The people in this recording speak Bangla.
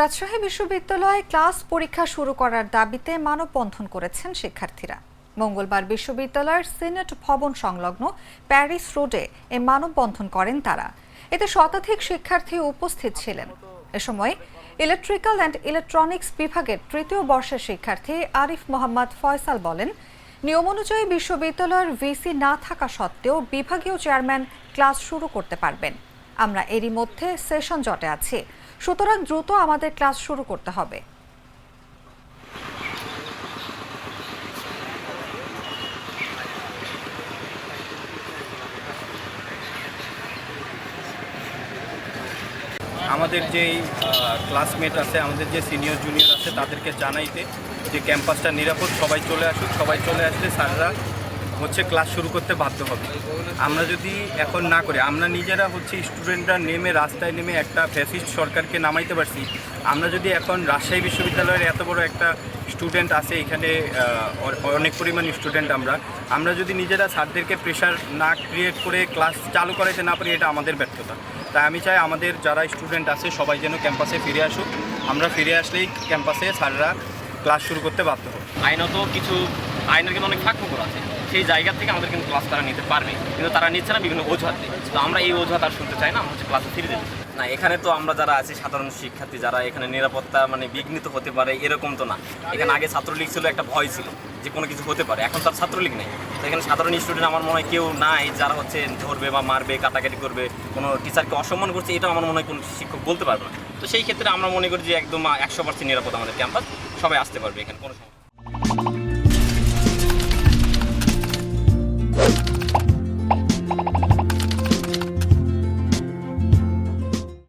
রাজশাহী বিশ্ববিদ্যালয়ে ক্লাস পরীক্ষা শুরু করার দাবিতে মানববন্ধন করেছেন শিক্ষার্থীরা। মঙ্গলবার বিশ্ববিদ্যালয়ের সিনেট ভবন সংলগ্ন প্যারিস রোডে এ মানববন্ধন করেন তারা। এতে শতাধিক শিক্ষার্থী উপস্থিত ছিলেন। এ সময় ইলেকট্রিক্যাল অ্যান্ড ইলেকট্রনিক্স বিভাগের তৃতীয় বর্ষের শিক্ষার্থী আরিফ মোহাম্মদ ফয়সাল বলেন, নিয়ম অনুযায়ী বিশ্ববিদ্যালয়ের ভিসি না থাকা সত্ত্বেও বিভাগীয় চেয়ারম্যান ক্লাস শুরু করতে পারবেন। আমরা এরই মধ্যে সেশন জটে আছি। সুতরাং দ্রুত আমাদের ক্লাস শুরু করতে হবে। আমাদের যে ক্লাসমেট আছে, আমাদের যে সিনিয়র জুনিয়র আছে, তাদেরকে জানাইতে যে ক্যাম্পাসটা নিরাপদ, সবাই চলে আসুক, সবাই চলে আসলে স্যাররা হচ্ছে ক্লাস শুরু করতে বাধ্য হবে। আমরা যদি এখন না করি, আমরা নিজেরা হচ্ছে স্টুডেন্টরা নেমে রাস্তায় নেমে একটা ফ্যাসিস্ট সরকারকে নামাইতে পারছি, আমরা যদি এখন রাজশাহী বিশ্ববিদ্যালয়ের এত বড় একটা স্টুডেন্ট আছে, এখানে অনেক পরিমাণ স্টুডেন্ট আমরা আমরা যদি নিজেরা স্যারদেরকে প্রেশার না ক্রিয়েট করে ক্লাস চালু করাইতে না পারি, এটা আমাদের ব্যর্থতা। তাই আমি চাই আমাদের যারা স্টুডেন্ট আছে, সবাই যেন ক্যাম্পাসে ফিরে আসুক। আমরা ফিরে আসলেই ক্যাম্পাসে স্যাররা ক্লাস শুরু করতে বাধ্য হবে আইনত কিছু আইনের কিন্তু অনেক ফাঁকফোকর আছে। সেই জায়গা থেকে আমাদের কিন্তু ক্লাস তারা নিতে পারবে। কিন্তু তারা নিচ্ছে না বিভিন্ন অজুহাত। তো আমরা এই অজুহাত আর শুনতে চাই না, আমরা হচ্ছে ক্লাসে ফিরে যেতে না, এখানে তো আমরা যারা আছি, সাধারণ শিক্ষার্থী, যারা এখানে নিরাপত্তা মানে বিঘ্নিত হতে পারে, এরকম তো না। এখানে আগে ছাত্রলীগ ছিল, একটা ভয় ছিল যে কোনো কিছু হতে পারে। এখন তার ছাত্রলীগ নেই। তো এখানে সাধারণ স্টুডেন্ট আমার মনে হয় কেউ নাই যারা হচ্ছে ধরবে বা মারবে, কাটাকাটি করবে, কোনো টিচারকে অসম্মান করছে, এটা আমার মনে হয় কোনো শিক্ষক বলতে পারবে না। তো সেই ক্ষেত্রে আমরা মনে করি যে একদম একশো পার্সেন্ট নিরাপদ আমাদের ক্যাম্পাস সবাই আসতে পারবে এখানে, কোনো সমস্যা।